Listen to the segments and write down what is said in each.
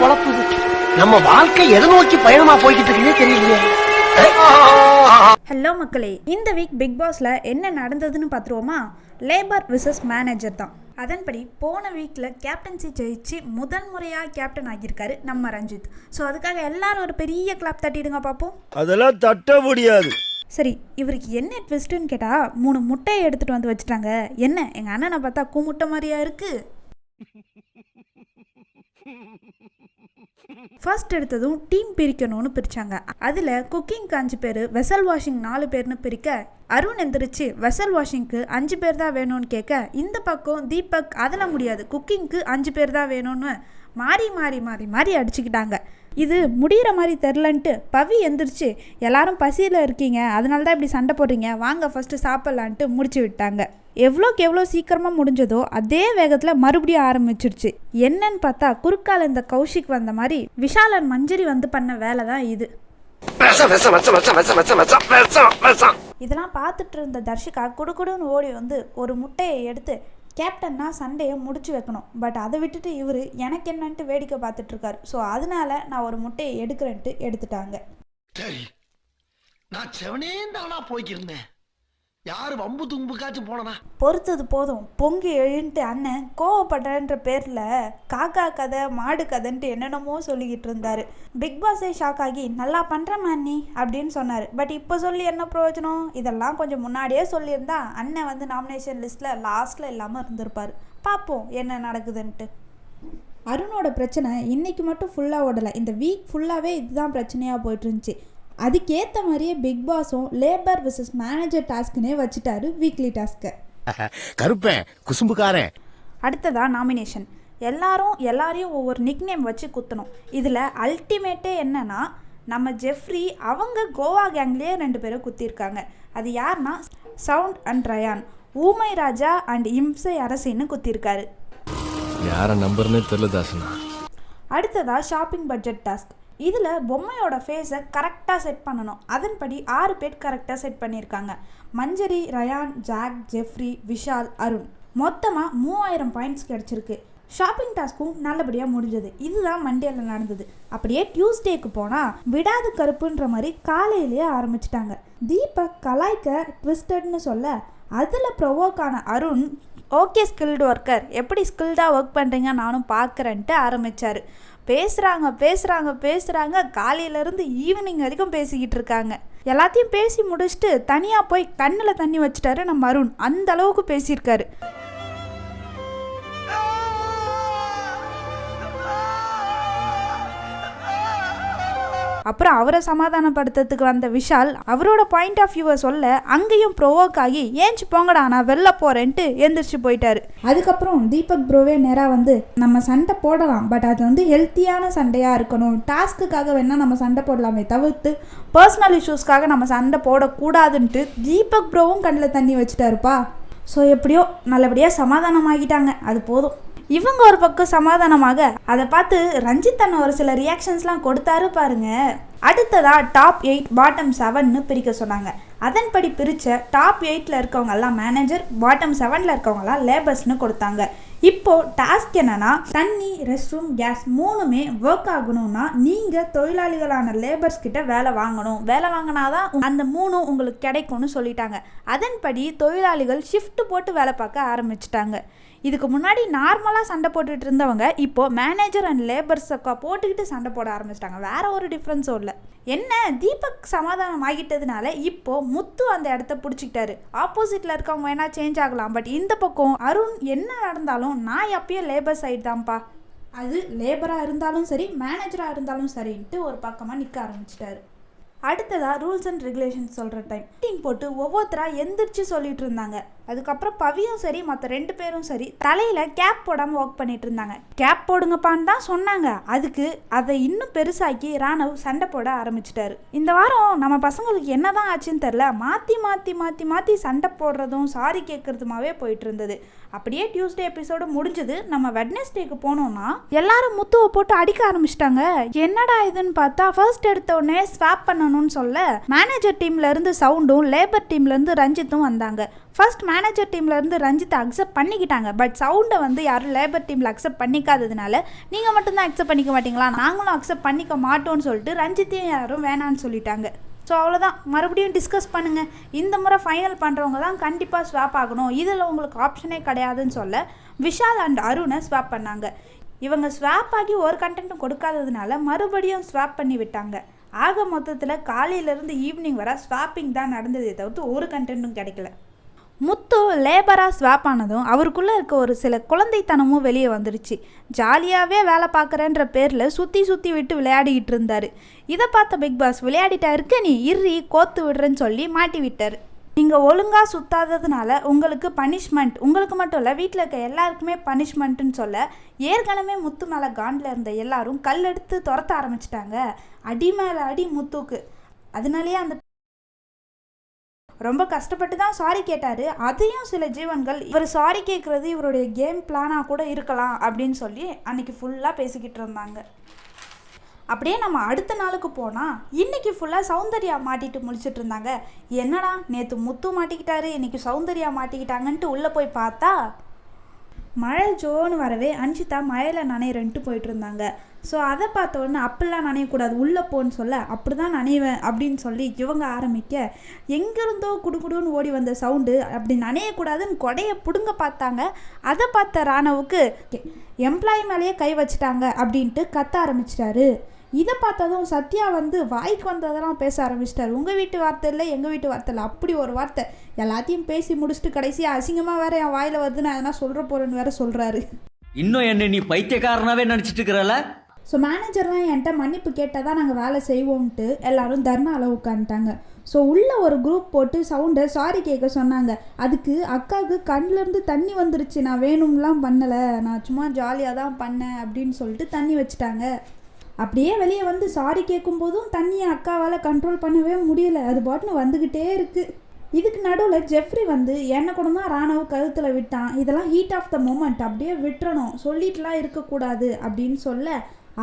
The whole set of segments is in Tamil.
பொழப்பு இது? நம்ம வாழ்க்கை எதை நோக்கி பயணமா போய்கிட்டு இருக்குன்னே தெரியலையே. ஹலோ மக்களே இந்த வீக் பிக் பாஸ்ல என்ன நடந்ததுன்னு பார்த்துருவோமா லேபர் விசஸ் மேனேஜர் தான். அதன்படி போன வீக்கில் கேப்டன்சி ஜெயிச்சு முதல் முறையாக கேப்டன் ஆகியிருக்காரு நம்ம ரஞ்சித். ஸோ அதுக்காக எல்லாரும் ஒரு பெரிய கிளாப் தட்டிடுங்க பார்ப்போம் அதெல்லாம் தட்ட முடியாது. சரி இவருக்கு என்ன ட்விஸ்ட்டுன்னு கேட்டால் மூணு முட்டையை எடுத்துகிட்டு வந்து வச்சுட்டாங்க. என்ன எங்கள் அண்ணனை பார்த்தா கூமுட்டை மாதிரியா இருக்குது ஃபர்ஸ்ட் எடுத்ததும் டீம் பிரிக்கணும்னு பிரித்தாங்க அதில் குக்கிங்க்கு அஞ்சு பேர் வெசல் வாஷிங் நாலு பேர்னு பிரிக்க அருண் எந்திரிச்சு வெசல் வாஷிங்க்கு அஞ்சு பேர் தான் வேணும்னு கேட்க இந்த பக்கம் தீபக் அதில் முடியாது. குக்கிங்க்கு அஞ்சு பேர் தான் வேணும்னு மாறி மாறி மாறி மாறி அடிச்சுக்கிட்டாங்க. இது முடிகிற மாதிரி தெரிலன்ட்டு பவி எந்திரிச்சு எல்லாரும் பசியில் இருக்கீங்க அதனால தான் இப்படி சண்டை போடுறீங்க வாங்க ஃபஸ்ட்டு சாப்பிட்லான்ட்டு முடிச்சு விட்டாங்க. எவ்வளோக்கு எவ்வளோ சீக்கிரமாக முடிஞ்சதோ அதே வேகத்தில் மறுபடியும் ஆரம்பிச்சிருச்சு. என்னன்னு பார்த்தா குறுக்கால் இந்த கௌஷிக் வந்த மாதிரி விஷாலன் மஞ்சரி வந்து பண்ண வேலை தான் இது. இதெல்லாம் பார்த்துட்டு இருந்த தர்ஷிகா குடுகுடுன்னு ஓடி வந்து ஒரு முட்டையை எடுத்து கேப்டன்னா சண்டையை முடிச்சு வைக்கணும். பட் அதை விட்டுட்டு இவர் எனக்கு என்னன்ட்டு வேடிக்கை பார்த்துட்ருக்காரு. ஸோ அதனால நான் ஒரு முட்டையை எடுக்கிறேன்ட்டு எடுத்துட்டாங்க. சரி நான் செவனே தானா போய்க்கிருந்தேன். யாரு வம்பு தும்புக்காச்சும் போனதா? பொறுத்தது போதும். பொங்கி எழுன்ட்டு அண்ணன் கோவப்படுறன்ற பேரில் காக்கா கதை மாடு கதைன்ட்டு என்னென்னமோ சொல்லிக்கிட்டு இருந்தாரு. பிக் பாஸே ஷாக் ஆகி நல்லா பண்ணுறமா நீ அப்படின்னு சொன்னார். பட் இப்போ சொல்லி என்ன பிரயோஜனம்? இதெல்லாம் கொஞ்சம் முன்னாடியே சொல்லியிருந்தா அண்ணன் வந்து நாமினேஷன் லிஸ்ட்டில் லாஸ்ட்டில் இல்லாமல் இருந்திருப்பார். பார்ப்போம் என்ன நடக்குதுன்ட்டு. அருணோட பிரச்சனை இன்னைக்கு மட்டும் ஃபுல்லாக ஓடலை. இந்த வீக் ஃபுல்லாகவே இதுதான் பிரச்சனையாக போயிட்டு இருந்துச்சு. அதுக்கேற்ற மாதிரியே பிக் பாஸும் லேபர் விசஸ் மேனேஜர் டாஸ்க்குனே வச்சுட்டாரு வீக்லி டாஸ்க்கை கருப்பேன் குசும்புக்காரன். அடுத்ததா நாமினேஷன் எல்லாரும் எல்லாரையும் ஒவ்வொரு நிக்நேம் வச்சு குத்தணும். இதில் அல்டிமேட்டே என்னன்னா நம்ம ஜெஃப்ரி அவங்க கோவா கேங்லேயே ரெண்டு பேரும் குத்திருக்காங்க. அது யாருன்னா சவுண்ட் அண்ட் ரயான் ஊமை ராஜா அண்ட் இம்சை அரசின்னு குத்திருக்காரு. யார நம்பர்னே தெரியல தாசனா. அடுத்ததா ஷாப்பிங் பட்ஜெட் டாஸ்க் இதில் பொம்மையோட ஃபேஸை கரெக்டாக செட் பண்ணணும். அதன்படி ஆறு பேர் கரெக்டாக செட் பண்ணியிருக்காங்க. Manjari Rayan Jack Jeffrey Vishal Arun. மொத்தமாக மூவாயிரம் பாயிண்ட்ஸ் கிடச்சிருக்கு. ஷாப்பிங் டாஸ்க்கும் நல்லபடியாக முடிஞ்சது. இதுதான் மண்டேல நடந்தது. அப்படியே டியூஸ்டேக்கு போனால் விடாது கருப்புன்ற மாதிரி காலையிலேயே ஆரம்பிச்சிட்டாங்க. தீபக் கலாய்க்க ட்விஸ்டட்னு சொல்ல அதில் ப்ரொவோக்கான அருண் ஓகே ஸ்கில்டு ஒர்க்கர் எப்படி ஸ்கில்டாக ஒர்க் பண்ணுறீங்க நானும் பார்க்குறேன்ட்டு ஆரம்பித்தார் பேசுகிறாங்க பேசுகிறாங்க பேசுகிறாங்க காலையிலேருந்து ஈவினிங் வரைக்கும் பேசிக்கிட்டு இருக்காங்க. எல்லாத்தையும் பேசி முடிச்சுட்டு தனியாக போய் கண்ணில் தண்ணி வச்சுட்டாரு நம்ம அருண். அந்த அளவுக்கு பேசியிருக்காரு. அப்புறம் அவரை சமாதானப்படுத்துறதுக்கு வந்த விஷால் அவரோட பாயிண்ட் ஆஃப் வியூவை சொல்ல அங்கேயும் ப்ரோவோக் ஆகி ஏஞ்சி போங்கடா நான் வெளில போறேன்ட்டு எந்திரிச்சு போயிட்டாரு. அதுக்கப்புறம் தீபக் ப்ரோவே நேராக வந்து நம்ம சண்டை போடலாம் பட் அது வந்து ஹெல்த்தியான சண்டையாக இருக்கணும். டாஸ்க்குக்காக வேணால் நம்ம சண்டை போடலாமே தவிர்த்து பர்சனல் இஷ்யூஸ்க்காக நம்ம சண்டை போடக்கூடாதுன்ட்டு தீபக் ப்ரோவும் கண்ணில் தண்ணி வச்சுட்டாருப்பா. ஸோ எப்படியோ நல்லபடியாக சமாதானமாகிட்டாங்க. அது போதும். இவங்க ஒரு பக்கம் சமாதானமாக அதை பார்த்து ரஞ்சித் அண்ணன் ஒரு சில ரியாக்ஷன்ஸ்லாம் கொடுத்தாரு பாருங்க. அடுத்ததா டாப் எயிட் பாட்டம் செவன்னு பிரிக்க சொன்னாங்க. அதன்படி பிரித்த டாப் எயிட்டில் இருக்கவங்கெல்லாம் மேனேஜர் பாட்டம் செவனில் இருக்கவங்கெல்லாம் லேபர்ஸ்னு கொடுத்தாங்க. இப்போ டாஸ்க் என்னன்னா தண்ணி ரெஸ்ட் ரூம் கேஸ் மூணுமே ஒர்க் ஆகணும்னா நீங்கள் தொழிலாளிகளான லேபர்ஸ் கிட்ட வேலை வாங்கணும். வேலை வாங்கினாதான் அந்த மூணும் உங்களுக்கு கிடைக்கும்னு சொல்லிட்டாங்க. அதன்படி தொழிலாளிகள் ஷிஃப்ட் போட்டு வேலை பார்க்க ஆரம்பிச்சிட்டாங்க. இதுக்கு முன்னாடி நார்மலாக சண்டை போட்டுட்டு இருந்தவங்க இப்போ மேனேஜர் அண்ட் லேபர்ஸை போட்டுக்கிட்டு சண்டை போட ஆரம்பிச்சிட்டாங்க. வேற ஒரு டிஃப்ரென்ஸும் இல்லை. என்ன? தீபக் சமாதானம் ஆகிட்டதுனால இப்போ முத்து அந்த இடத்த பிடிச்சிக்கிட்டாரு. ஆப்போசிட்டில் இருக்கவங்க வேணா சேஞ்ச் ஆகலாம். பட் இந்த பக்கம் அருண் என்ன நடந்தாலும் நான் எப்பயும் லேபர் சைடு தான்ப்பா. அது லேபராக இருந்தாலும் சரி மேனேஜராக இருந்தாலும் சரின்ட்டு ஒரு பக்கமாக நிற்க ஆரம்பிச்சிட்டாரு. அடுத்ததாக ரூல்ஸ் அண்ட் ரெகுலேஷன்ஸ் சொல்கிற டைம் மீட்டிங் போட்டு ஒவ்வொருத்தராக எந்திரிச்சு சொல்லிட்டு இருந்தாங்க. அதுக்கப்புறம் பவியும் சரி மற்ற ரெண்டு பேரும் சரி தலையில் கேப் போடாமல் ஒர்க் பண்ணிட்டு இருந்தாங்க. கேப் போடுங்கப்பான்னு தான் சொன்னாங்க. அதுக்கு அதை இன்னும் பெருசாக்கி ராணவ் சண்டை போட ஆரம்பிச்சிட்டாரு. இந்த வாரம் நம்ம பசங்களுக்கு என்னதான் ஆச்சுன்னு தெரில மாற்றி மாற்றி மாற்றி மாற்றி சண்டை போடுறதும் சாரி கேட்குறதுமாவே போயிட்டு இருந்தது. அப்படியே டியூஸ்டே எபிசோடு முடிஞ்சது. நம்ம வெட்னஸ்டேக்கு போனோம்னா எல்லாரும் முத்துவை போட்டு அடிக்க ஆரம்பிச்சிட்டாங்க. என்னடா இதுன்னு பார்த்தா ஃபர்ஸ்ட் எடுத்த உடனே ஸ்வாப் பண்ணணும்னு சொல்ல மேனேஜர் டீம்ல இருந்து சவுண்டும் லேபர் டீம்ல இருந்து ரஞ்சித்தும் வந்தாங்க. ஃபர்ஸ்ட் மேனேஜர் டீம்லேருந்து ரஞ்சித்தை அக்செப்ட் பண்ணிக்கிட்டாங்க. பட் சவுண்டை வந்து யாரும் லேபர் டீமில் அக்செப்ட் பண்ணிக்காததுனால நீங்கள் மட்டும்தான் அக்செப்ட் பண்ணிக்க மாட்டீங்களா? நாங்களும் அக்செப்ட் பண்ணிக்க மாட்டோம்னு சொல்லிட்டு ரஞ்சித்தையும் யாரும் வேணான்னு சொல்லிட்டாங்க. ஸோ அவ்வளோதான் மறுபடியும் டிஸ்கஸ் பண்ணுங்கள் இந்த முறை ஃபைனல் பண்ணுறவங்க தான் கண்டிப்பாக ஸ்வாப் ஆகணும். இதில் உங்களுக்கு ஆப்ஷனே கிடையாதுன்னு சொல்ல விஷால் அண்ட் அருணை ஸ்வாப் பண்ணாங்க. இவங்க ஸ்வாப் ஆகி ஒரு கண்டென்ட்டும் கொடுக்காததுனால மறுபடியும் ஸ்வாப் பண்ணி விட்டாங்க. ஆக மொத்தத்தில் காலையிலேருந்து ஈவினிங் வர ஸ்வாப்பிங் தான் நடந்ததே தவிர்த்து ஒரு கண்டென்ட்டும் கிடைக்கல. முத்து லேபராக ஸ்வாப் ஆனதும் அவருக்குள்ளே இருக்க ஒரு சில குழந்தைத்தனமும் வெளியே வந்துடுச்சு ஜாலியாகவே வேலை பார்க்குறேன்ற பேரில் சுற்றி சுற்றி விட்டு விளையாடிக்கிட்டு இருந்தார். இதை பார்த்த பிக் பாஸ் விளையாடிட்டா இருக்க நீ இறி கோத்து விடுறேன்னு சொல்லி மாட்டி விட்டார். நீங்கள் ஒழுங்காக சுத்தாததுனால உங்களுக்கு பனிஷ்மெண்ட் உங்களுக்கு மட்டும் இல்லை வீட்டில் இருக்க எல்லாருக்குமே பனிஷ்மெண்ட்டுன்னு சொல்ல ஏற்கனவே முத்து மேலே காண்டில் இருந்த எல்லாரும் கல் எடுத்து துரத்த ஆரம்பிச்சிட்டாங்க. அடி மேலே அடி முத்துக்கு. அதனாலேயே அந்த ரொம்ப கஷ்டப்பட்டு தான் சாரி கேட்டார். அதையும் சில ஜீவன்கள் இவர் சாரி கேட்குறது இவருடைய கேம் பிளானாக கூட இருக்கலாம் அப்படின்னு சொல்லி அன்னைக்கு ஃபுல்லாக பேசிக்கிட்டு இருந்தாங்க. அப்படியே நம்ம அடுத்த நாளுக்கு போனால் இன்னைக்கு ஃபுல்லாக சௌந்தர்யா மாட்டிட்டு முடிச்சுட்டு இருந்தாங்க. என்னடா நேற்று முத்து மாட்டிக்கிட்டாரு இன்றைக்கி சௌந்தர்யா மாட்டிக்கிட்டாங்கன்ட்டு உள்ளே போய் பார்த்தா மழை ஜோன்னு வரவே அன்ஷிதா மழையில் நனையிறன்ட்டு போயிட்டு இருந்தாங்க. ஸோ அதை பார்த்த உடனே அப்படிலாம் நனையக்கூடாது உள்ளே போன்னு சொல்ல அப்படி தான் நனைவேன் அப்படின்னு சொல்லி இவங்க ஆரம்பிக்க எங்கேருந்தோ குடுகுடுன்னு ஓடி வந்த சவுண்டு அப்படி நனையக்கூடாதுன்னு கொடையை பிடுங்க பார்த்தாங்க. அதை பார்த்த ராணவுக்கு எம்ப்ளாயி மேலேயே கை வச்சிட்டாங்க அப்படின்ட்டு கத்த ஆரம்பிச்சிட்டாரு. இதை பார்த்ததும் சத்யா வந்து வாய்க்கு வந்ததெல்லாம் பேச ஆரம்பிச்சிட்டாரு. உங்கள் வீட்டு வார்த்தை இல்லை எங்கள் வீட்டு வார்த்தை இல்லை. அப்படி ஒரு வார்த்தை. எல்லாத்தையும் பேசி முடிச்சுட்டு கடைசியாக அசிங்கமாக வேற என் வாயில் வருது நான் எதனா சொல்கிற போகிறேன்னு வேற சொல்கிறாரு இன்னும் என்ன நீ பைத்தியக்காரனாவே நினைச்சிட்டு இருக்கிறல ஸோ மேனேஜர்லாம் என்கிட்ட மன்னிப்பு கேட்டால் தான் நாங்கள் வேலை செய்வோம்ட்டு எல்லாரும் தர்ணாவில் உட்காந்துட்டாங்க ஸோ உள்ள ஒரு குரூப் போட்டு சவுண்டை சாரி கேட்க சொன்னாங்க. அதுக்கு அக்காவுக்கு கண்ணிலேருந்து தண்ணி வந்துருச்சு. நான் வேணும்லாம் பண்ணலை. நான் சும்மா ஜாலியாக தான் பண்ணேன் அப்படின்னு சொல்லிட்டு தண்ணி வச்சுட்டாங்க. அப்படியே வெளியே வந்து சாரி கேட்கும்போதும் தண்ணியை அக்காவால் கண்ட்ரோல் பண்ணவே முடியல. அது பாட்டுன்னு வந்துக்கிட்டே இருக்குது இதுக்கு நடுவில் ஜெஃப்ரி வந்து என்ன கூட தான் ராணவ கழுத்தில் விட்டான். இதெல்லாம் ஹீட் ஆஃப் த மூமெண்ட் அப்படியே விட்டுறணும். சொல்லிட்டுலாம் இருக்கக்கூடாது அப்படின்னு சொல்ல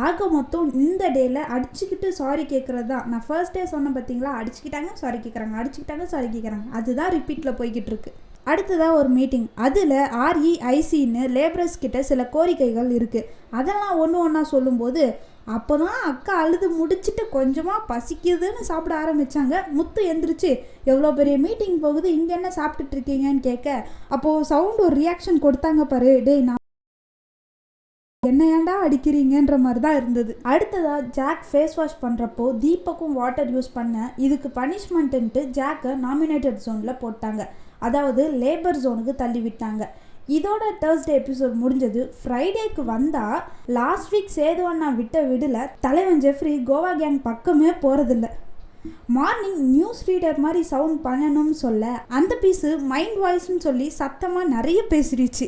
ஆக மொத்தம் இந்த டேயில் அடிச்சுக்கிட்டு சாரி கேட்குறது தான் நான் ஃபர்ஸ்ட் டே சொன்னேன் பார்த்தீங்களா அடிச்சுக்கிட்டாங்க சாரி கேட்குறாங்க அடிச்சுக்கிட்டாங்க சாரி கேட்குறாங்க அதுதான் ரிப்பீட்டில் போய்கிட்டு இருக்கு. அடுத்ததாக ஒரு மீட்டிங் அதில் ஆர்இஐசின்னு லேபரர்ஸ் கிட்ட சில கோரிக்கைகள் இருக்குது அதெல்லாம் ஒன்று ஒன்றா சொல்லும்போது அப்போ தான் அக்கா அழுது முடிச்சிட்டு கொஞ்சமாக பசிக்குதுன்னு சாப்பிட ஆரம்பித்தாங்க முத்து எந்திரிச்சு எவ்வளோ பெரிய மீட்டிங் போகுது? இங்கே என்ன சாப்பிட்டுட்டு இருக்கீங்கன்னு கேட்க அப்போது சவுண்ட் ஒரு ரியாக்ஷன் கொடுத்தாங்க பாரு. டேய் நான் என்ன ஏன்டா அடிக்கிறீங்கன்ற மாதிரி தான் இருந்தது. அடுத்ததாக ஜாக் ஃபேஸ் வாஷ் பண்ணுறப்போ தீபக்கும் வாட்டர் யூஸ் பண்ண இதுக்கு பனிஷ்மெண்ட்டுன்ட்டு ஜாக்கை நாமினேட்டட் ஜோனில் போட்டாங்க. அதாவது லேபர் ஜோனுக்கு தள்ளி விட்டாங்க. இதோட தேர்ஸ்டே எபிசோட் முடிஞ்சது. ஃப்ரைடேக்கு வந்தால் லாஸ்ட் வீக் சேது அண்ணா விட்ட விடல தலைவன் ஜெஃப்ரி கோவா கேங் பக்கமே போகிறதில்ல மார்னிங் நியூஸ் ரீடர் மாதிரி சவுண்ட் பண்ணணும்னு சொல்ல அந்த பீஸு மைண்ட் வாய்ஸ்னு சொல்லி சத்தமாக நிறைய பேசிடுச்சு.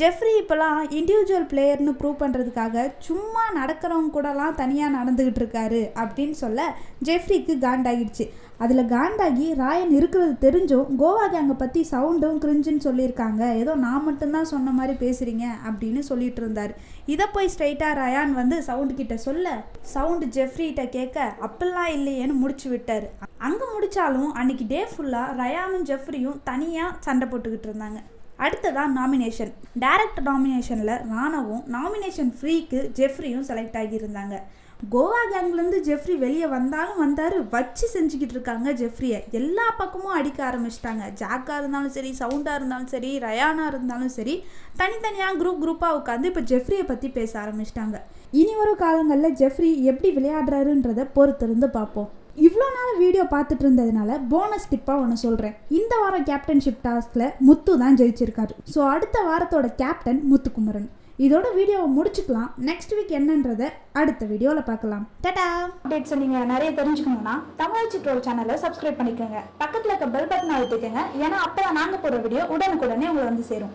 ஜெஃப்ரி இப்போலாம் இண்டிவிஜுவல் பிளேயர்னு ப்ரூவ் பண்ணுறதுக்காக சும்மா நடக்கிறவங்க கூடலாம் தனியாக நடந்துக்கிட்டு இருக்காரு அப்படின்னு சொல்ல ஜெஃப்ரிக்கு காண்டாகிடுச்சு. அதில் காண்டாகி ராயன் இருக்கிறது தெரிஞ்சும் கோவா கேங்கை பற்றி சவுண்டும் கிரிஞ்சுன்னு சொல்லியிருக்காங்க. ஏதோ நான் மட்டும்தான் சொன்ன மாதிரி பேசுகிறீங்க அப்படின்னு சொல்லிட்டு இருந்தார். இதை போய் ஸ்ட்ரைட்டாக ராயான் வந்து சவுண்டு கிட்ட சொல்ல சவுண்டு ஜெஃப்ரிகிட்ட கேட்க அப்பெல்லாம் இல்லையேன்னு முடிச்சு விட்டார். அங்கே முடித்தாலும் அன்னைக்கு டே ஃபுல்லாக ரயானும் ஜெஃப்ரியும் தனியாக சண்டை போட்டுக்கிட்டு இருந்தாங்க. அடுத்ததான் நாமினேஷன் டேரக்டர் நாமினேஷனில் ராணவும் நாமினேஷன் ஃப்ரீக்கு ஜெஃப்ரியும் செலக்ட் ஆகியிருந்தாங்க கோவா கேங்லேருந்து ஜெஃப்ரி வெளியே வந்தாலும் வந்தார் வச்சு செஞ்சுக்கிட்டு இருக்காங்க ஜெஃப்ரியை. எல்லா பக்கமும் அடிக்க ஆரம்பிச்சிட்டாங்க. ஜாக்காக இருந்தாலும் சரி சவுண்டாக இருந்தாலும் சரி ரயானாக இருந்தாலும் சரி தனித்தனியாக குரூப் குரூப்பாக உட்காந்து இப்போ ஜெஃப்ரியை பற்றி பேச ஆரம்பிச்சிட்டாங்க. இனி வரும் காலங்களில் ஜெஃப்ரி எப்படி விளையாடுறாருன்றதை பொறுத்திருந்து பார்ப்போம். இவ்வளோ நாள் வீடியோ பார்த்துட்டு இருந்ததுனால போனஸ் டிப்பாக ஒன்று சொல்கிறேன் இந்த வாரம் கேப்டன்ஷிப் டாஸ்கில் முத்து தான் ஜெயிச்சிருக்காரு. ஸோ அடுத்த வாரத்தோட கேப்டன் முத்துக்குமரன். இதோட வீடியோவை முடிச்சுக்கலாம். நெக்ஸ்ட் வீக் என்னன்றதை அடுத்த வீடியோவில் பார்க்கலாம். டாடா! அப்டேட்ஸ் நீங்கள் நிறைய தெரிஞ்சுக்கணும்னா தமிழ் சிட்ரோல் சேனலை சப்ஸ்கிரைப் பண்ணிக்கோங்க. பக்கத்தில் இருக்க பெல் பட்டன் அழுத்திக்கோங்க. ஏன்னா அப்போ நாங்கள் போற வீடியோ உடனுக்குடனே உங்களை வந்து சேரும்.